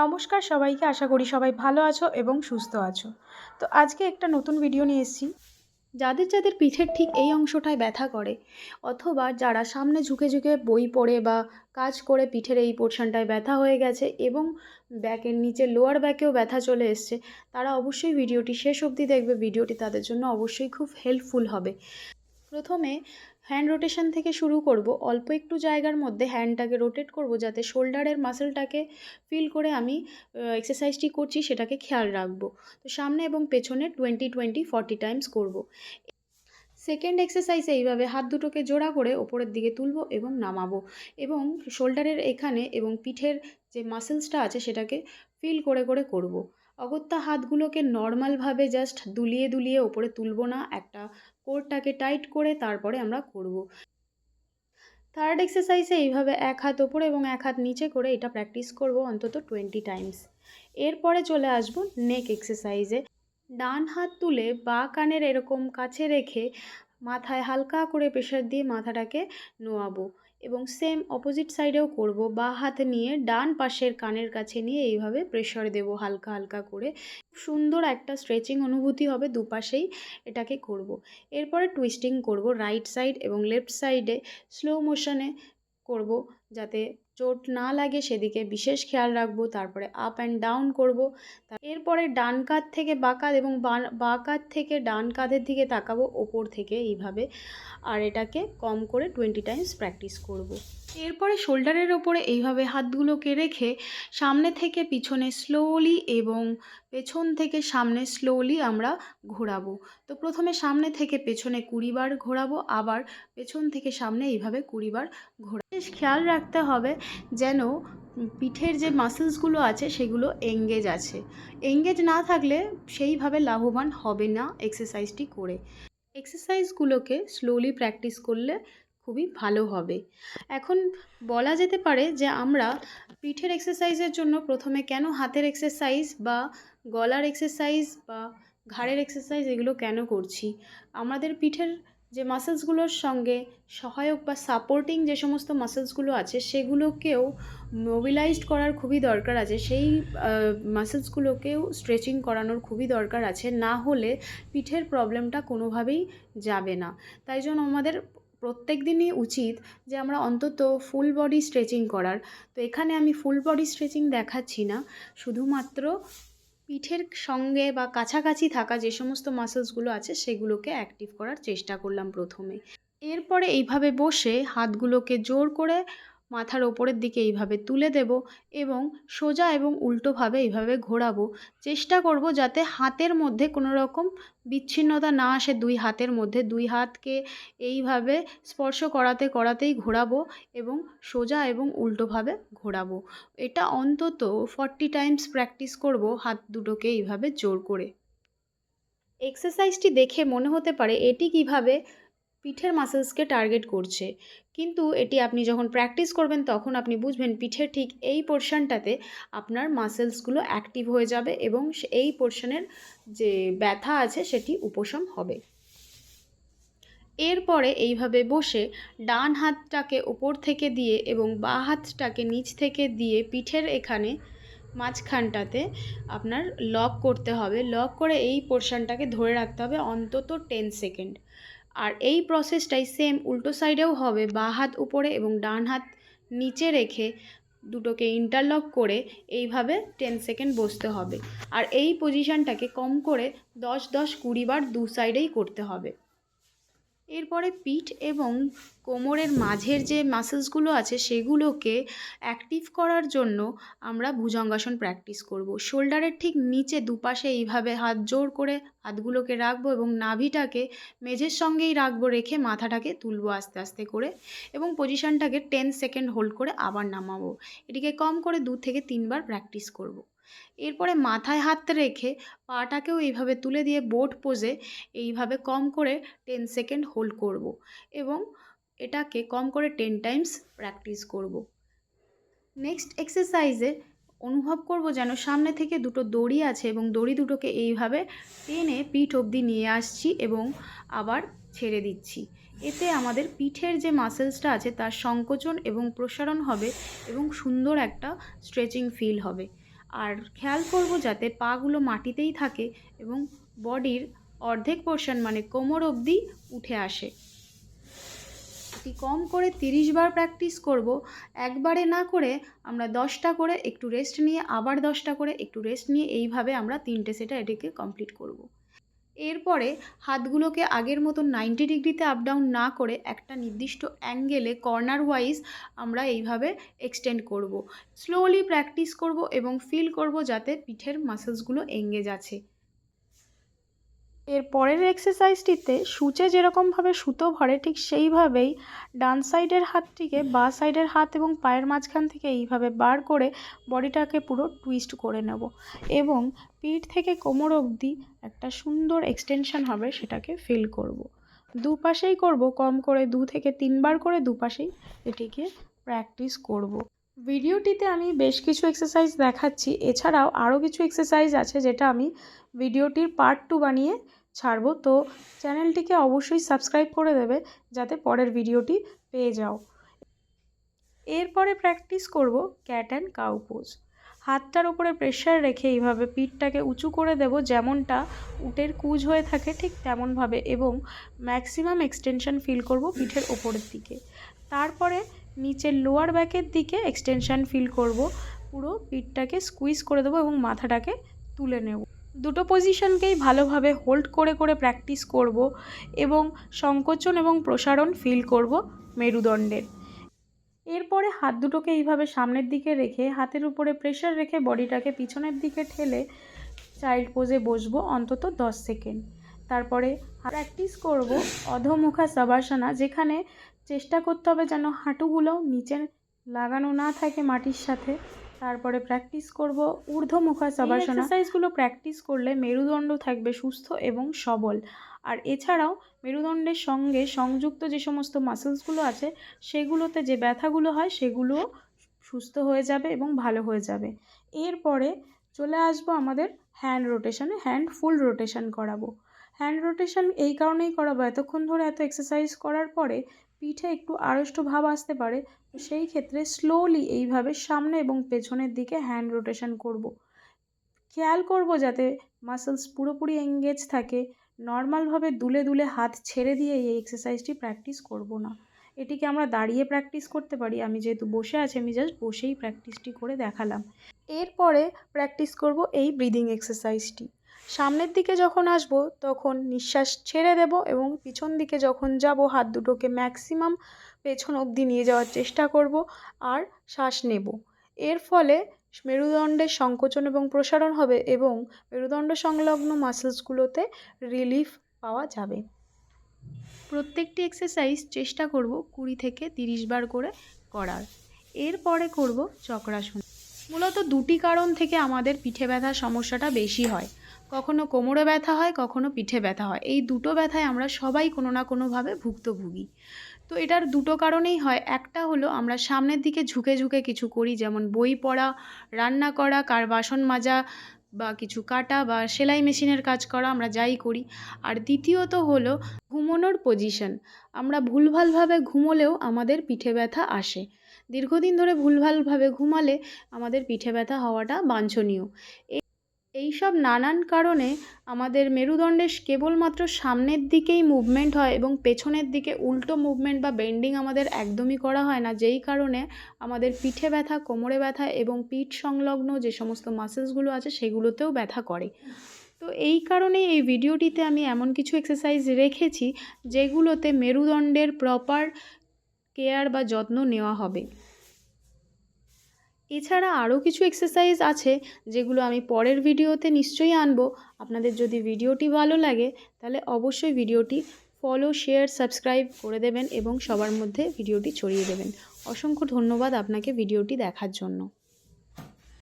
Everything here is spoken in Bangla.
নমস্কার সবাইকে, আশা করি সবাই ভালো আছো এবং সুস্থ আছো। তো আজকে একটা নতুন ভিডিও নিয়ে এসেছি। যাদের যাদের পিঠের ঠিক এই অংশটায় ব্যথা করে, অথবা যারা সামনে ঝুঁকে ঝুঁকে বই পড়ে বা কাজ করে পিঠের এই পোর্শনটায় ব্যথা হয়ে গেছে এবং ব্যাকের নিচে লোয়ার ব্যাকেও ব্যথা চলে এসছে, তারা অবশ্যই ভিডিওটি শেষ অবধি দেখবে। ভিডিওটি তাদের জন্য অবশ্যই খুব হেল্পফুল হবে। প্রথমে হ্যান্ড রোটেশন থেকে শুরু করব, অল্প একটু জায়গার মধ্যে হ্যান্ডটাকে রোটেট করব যাতে শোল্ডারের মাসেলটাকে ফিল করে আমি এক্সারসাইজটি করছি সেটাকে খেয়াল রাখব তো সামনে এবং পেছনে টোয়েন্টি টোয়েন্টি ফর্টি টাইমস করব সেকেন্ড এক্সারসাইজে এইভাবে হাত দুটোকে জোড়া করে ওপরের দিকে তুলবো এবং নামাবো এবং শোল্ডারের এখানে এবং পিঠের যে মাসেলসটা আছে সেটাকে ফিল করে করে করব। অগত্যা হাতগুলোকে নর্মালভাবে জাস্ট দুলিয়ে দুলিয়ে ওপরে তুলবো না, একটা কোরটাকে টাইট করে তারপরে আমরা করব। থার্ড এক্সারসাইজে এইভাবে এক হাত ওপরে এবং এক হাত নিচে করে এটা প্র্যাকটিস করব অন্তত টোয়েন্টি টাইমস এরপরে চলে আসব নেক এক্সারসাইজে ডান হাত তুলে বা কানের এরকম কাছে রেখে মাথায় হালকা করে প্রেশার দিয়ে মাথাটাকে নোয়াবো। এবং সেম অপোজিট সাইডেও করব। বা হাত নিয়ে ডান পাশের কানের কাছে নিয়ে এইভাবে প্রেশার দেব হালকা হালকা করে। সুন্দর একটা স্ট্রেচিং অনুভূতি হবে দুপাশেই এটাকে করব। এরপরে টুইস্টিং করব রাইট সাইড এবং লেফট সাইডে স্লো মোশনে করব যাতে চোট না লাগে সেদিকে বিশেষ খেয়াল রাখব, তারপরে আপ অ্যান্ড ডাউন করব। এরপরে ডান কাঁধ থেকে বা কাঁধ এবং বা কাঁধ থেকে ডান কাঁধের দিকে তাকাবো, ওপর থেকে এইভাবে। আর এটাকে কম করে টোয়েন্টি টাইমস প্র্যাকটিস করব। এরপরে শোল্ডারের ওপরে এইভাবে হাতগুলোকে রেখে সামনে থেকে পিছনে স্লোলি এবং পেছন থেকে সামনে স্লোলি আমরা ঘোরাবো। তো প্রথমে সামনে থেকে পেছনে কুড়িবার ঘোরাবো, আবার পেছন থেকে সামনে এইভাবে কুড়িবার ঘোরা বেশ খেয়াল রাখতে হবে যেন পিঠের যে মাসেলসগুলো আছে সেগুলো এঙ্গেজ আছে। এঙ্গেজ না থাকলে সেইভাবে লাভবান হবে না এক্সারসাইজটি করে। এক্সারসাইজগুলোকে স্লোলি প্র্যাকটিস করলে খুবই ভালো হবে। এখন বলা যেতে পারে যে আমরা পিঠের এক্সারসাইজের জন্য প্রথমে কেন হাতের এক্সারসাইজ বা গলার এক্সারসাইজ বা ঘাড়ের এক্সারসাইজ এগুলো কেন করছি? আমাদের পিঠের যে মাসেলসগুলোর সঙ্গে সহায়ক বা সাপোর্টিং যে সমস্ত মাসেলসগুলো আছে, সেগুলোকেও মোবিলাইজড করার খুবই দরকার আছে। সেই মাসেলসগুলোকেও স্ট্রেচিং করানোর খুবই দরকার আছে। না হলে পিঠের প্রবলেমটা কোনোভাবেই যাবে না। তাই জন্য আমাদের প্রত্যেক দিনই উচিত যে আমরা অন্তত ফুল বডি স্ট্রেচিং করার। তো এখানে আমি ফুল বডি স্ট্রেচিং দেখাচ্ছি না। শুধুমাত্র পিঠের সঙ্গে বা কাছাকাছি থাকা যে সমস্ত মাসেলসগুলো আছে, সেগুলোকে অ্যাক্টিভ করার চেষ্টা করলাম প্রথমে। এরপরে এইভাবে বসে হাতগুলোকে জোর করে মাথার ওপরের দিকে এইভাবে তুলে দেব এবং সোজা এবং উল্টোভাবে এইভাবে ঘোরাবো। চেষ্টা করব যাতে হাতের মধ্যে কোনো রকম বিচ্ছিন্নতা না আসে, দুই হাতের মধ্যে, দুই হাতকে এইভাবে স্পর্শ করাতে, করাতেই ঘোরাবো এবং সোজা এবং উল্টোভাবে ঘোরাবো। এটা অন্তত ফর্টি টাইমস প্র্যাকটিস করব হাত দুটোকে এইভাবে জোর করে। এক্সারসাইজটি দেখে মনে হতে পারে এটি কীভাবে পিঠের মাসেলসকে টার্গেট করছে। কিন্তু এটি আপনি যখন প্র্যাকটিস করবেন, তখন আপনি বুঝবেন পিঠের ঠিক এই পোর্শনটাতে আপনার মাসেলসগুলো অ্যাক্টিভ হয়ে যাবে এবং এই পোর্শনের যে ব্যথা আছে, সেটি উপশম হবে। এরপরে এইভাবে বসে ডান হাতটাকে ওপর থেকে দিয়ে এবং বা হাতটাকে নিচ থেকে দিয়ে পিঠের এখানে মাঝখানটাতে আপনার লক করতে হবে। লক করে এই পোর্শনটাকে ধরে রাখতে হবে অন্তত টেন সেকেন্ড আর এই প্রসেসটাই সেম উল্টো সাইডেও হবে, বা হাত উপরে এবং ডান হাত নিচে রেখে দুটোকে ইন্টারলক করে এইভাবে টেন সেকেন্ড বসতে হবে। আর এই পজিশানটাকে কম করে দশ দশ কুড়ি বার দু সাইডেই করতে হবে। এরপরে পিঠ এবং কোমরের মাঝের যে মাসেলসগুলো আছে, সেগুলোকে অ্যাক্টিভ করার জন্য আমরা ভুজঙ্গাসন প্র্যাকটিস করব শোল্ডারের ঠিক নিচে দুপাশে এইভাবে হাত জোর করে হাতগুলোকে রাখব এবং নাভিটাকে মেঝের সঙ্গেই রাখব, রেখে মাথাটাকে তুলবো আস্তে আস্তে করে এবং পজিশনটাকে টেন সেকেন্ড হোল্ড করে আবার নামাবো এটিকে কম করে দু থেকে তিনবার প্র্যাকটিস করব। এরপরে মাথায় হাত রেখে পাটাকেও এইভাবে তুলে দিয়ে বোট পোজে এইভাবে কম করে টেন সেকেন্ড হোল্ড করব এবং এটাকে কম করে টেন টাইমস প্র্যাকটিস করব। নেক্সট এক্সারসাইজে অনুভব করব যেন সামনে থেকে দুটো দড়ি আছে এবং দড়ি দুটোকে এইভাবে টেনে পিঠ অবধি নিয়ে আসছি এবং আবার ছেড়ে দিচ্ছি। এতে আমাদের পিঠের যে মাসেলসটা আছে তার সংকোচন এবং প্রসারণ হবে এবং সুন্দর একটা স্ট্রেচিং ফিল হবে। আর খেয়াল করব যাতে পাগুলো মাটিতেই থাকে এবং বডির অর্ধেক পোর্শন মানে কোমর অবধি উঠে আসে এটি কম করে তিরিশ বার প্র্যাকটিস করব একবারে না করে আমরা দশটা করে একটু রেস্ট নিয়ে আবার দশটা করে একটু রেস্ট নিয়ে এইভাবে আমরা তিনটে সেটা এটিকে কমপ্লিট করব। এরপরে হাতগুলোকে আগের মতো নাইনটি ডিগ্রিতে আপ ডাউন না করে একটা নির্দিষ্ট অ্যাঙ্গেলে কর্নার ওয়াইজ আমরা এইভাবে এক্সটেন্ড করব। স্লোলি প্র্যাকটিস করব এবং ফিল করব যাতে পিঠের মাসেলসগুলো এঙ্গেজ আছে এর পরের এক্সারসাইজটিতে সূচে যেরকমভাবে সুতো ভরে, ঠিক সেইভাবেই ডান সাইডের হাতটিকে বা সাইডের হাত এবং পায়ের মাঝখান থেকে এইভাবে বার করে বডিটাকে পুরো টুইস্ট করে নেব এবং পিঠ থেকে কোমর অবধি একটা সুন্দর এক্সটেনশন হবে সেটাকে ফিল করব। দুপাশেই করব, কম করে দু থেকে তিনবার করে দুপাশেই এটিকে প্র্যাকটিস করব। ভিডিওটিতে আমি বেশ কিছু এক্সারসাইজ দেখাচ্ছি। এছাড়াও আরও কিছু এক্সারসাইজ আছে যেটা আমি ভিডিওটির পার্ট টু বানিয়ে ছাড়বো। তো চ্যানেলটিকে অবশ্যই সাবস্ক্রাইব করে দেবে যাতে পরের ভিডিওটি পেয়ে যাও। এরপরে প্র্যাকটিস করব ক্যাট অ্যান্ড কাউ পোজ হাতটার উপরে প্রেশার রেখে এইভাবে পিঠটাকে উঁচু করে দেব। যেমনটা উটের কুজ হয়ে থাকে ঠিক তেমনভাবে এবং ম্যাক্সিমাম এক্সটেনশন ফিল করব পিঠের ওপরের দিকে। তারপরে নিচের লোয়ার ব্যাকের দিকে এক্সটেনশন ফিল করব। পুরো পিঠটাকে স্কুইজ করে দেবো এবং মাথাটাকে তুলে নেব। দুটো পজিশনকেই ভালোভাবে হোল্ড করে করে প্র্যাকটিস করব এবং সংকোচন এবং প্রসারণ ফিল করব মেরুদণ্ডের। এরপরে হাত দুটোকে এইভাবে সামনের দিকে রেখে, হাতের উপরে প্রেশার রেখে বডিটাকে পিছনের দিকে ঠেলে চাইল্ড পোজে বসবো অন্তত দশ সেকেন্ড। তারপরে প্র্যাকটিস করব অধমুখা সাবাসনা যেখানে চেষ্টা করতে হবে যেন হাঁটুগুলো নিচে লাগানো না থাকে মাটির সাথে। তারপরে প্র্যাকটিস করব ঊর্ধ্বমুখা সবাসনা এক্সারসাইজগুলো প্র্যাকটিস করলে মেরুদণ্ড থাকবে সুস্থ এবং সবল। আর এছাড়াও মেরুদণ্ডের সঙ্গে সংযুক্ত যে সমস্ত মাসেলসগুলো আছে সেগুলোতে যে ব্যথাগুলো হয় সেগুলো সুস্থ হয়ে যাবে এবং ভালো হয়ে যাবে। এরপরে চলে আসব আমাদের হ্যান্ড রোটেশনে হ্যান্ড ফুল রোটেশন করাবো। হ্যান্ড রোটেশন এই কারণেই করাবো। এতক্ষণ ধরে এত এক্সারসাইজ করার পরে পিঠে একটু আড়ষ্ট ভাব আসতে পারে, তো সেই ক্ষেত্রে স্লোলি এইভাবে সামনে এবং পেছনের দিকে হ্যান্ড রোটেশন করব। খেয়াল করব যাতে মাসেলস পুরোপুরি এঙ্গেজ থাকে নর্মালভাবে দুলে দুলে হাত ছেড়ে দিয়ে এই এক্সারসাইজটি প্র্যাকটিস করব না। এটিকে আমরা দাঁড়িয়ে প্র্যাকটিস করতে পারি, আমি যেহেতু বসে আছি, আমি জাস্ট বসেই প্র্যাকটিসটি করে দেখালাম। এরপরে প্র্যাকটিস করব এই ব্রিদিং এক্সারসাইজটি সামনের দিকে যখন আসব, তখন নিঃশ্বাস ছেড়ে দেব এবং পিছন দিকে যখন যাব, হাত দুটোকে ম্যাক্সিমাম পেছন অবধি নিয়ে যাওয়ার চেষ্টা করব আর শ্বাস নেব। এর ফলে মেরুদণ্ডের সংকোচন এবং প্রসারণ হবে এবং মেরুদণ্ড সংলগ্ন মাসেলসগুলোতে রিলিফ পাওয়া যাবে। প্রত্যেকটি এক্সারসাইজ চেষ্টা করব কুড়ি থেকে তিরিশ বার করে করার। এরপরে করব চক্রাসন। মূলত দুটি কারণ থেকে আমাদের পিঠে ব্যথার সমস্যাটা বেশি হয়। কখনো কোমরে ব্যথা হয়, কখনো পিঠে ব্যথা হয়। এই দুটো ব্যথায় আমরা সবাই কোনো না কোনোভাবে ভুক্তভোগী। তো এটার দুটো কারণেই হয়। একটা হলো আমরা সামনের দিকে ঝুঁকে ঝুঁকে কিছু করি, যেমন বই পড়া, রান্না করা, কার বাসন মাজা বা কিছু কাটা বা সেলাই মেশিনের কাজ করা, আমরা যাই করি। আর দ্বিতীয়ত হলো ঘুমোনোর পজিশন আমরা ভুলভালভাবে ঘুমোলেও আমাদের পিঠে ব্যথা আসে। দীর্ঘদিন ধরে ভুলভালভাবে ঘুমালে আমাদের পিঠে ব্যথা হওয়াটা বাঞ্ছনীয়। এই সব নানান কারণে আমাদের মেরুদণ্ডের কেবলমাত্র সামনের দিকেই মুভমেন্ট হয় এবং পেছনের দিকে উল্টো মুভমেন্ট বা বেন্ডিং আমাদের একদমই করা হয় না। যেই কারণে আমাদের পিঠে ব্যথা, কোমরে ব্যথা এবং পিঠ সংলগ্ন যে সমস্ত মাসেলসগুলো আছে সেগুলোতেও ব্যথা করে। তো এই কারণে এই ভিডিওটিতে আমি এমন কিছু এক্সারসাইজ রেখেছি যেগুলোতে মেরুদণ্ডের প্রপার কেয়ার বা যত্ন নেওয়া হবে। এছাড়া আরও কিছু এক্সারসাইজ আছে যেগুলো আমি পরের ভিডিওতে নিশ্চয়ই আনব। আপনাদের যদি ভিডিওটি ভালো লাগে, তাহলে অবশ্যই ভিডিওটি ফলো শেয়ার সাবস্ক্রাইব করে দেবেন এবং সবার মধ্যে ভিডিওটি ছড়িয়ে দেবেন। অসংখ্য ধন্যবাদ আপনাকে ভিডিওটি দেখার জন্য।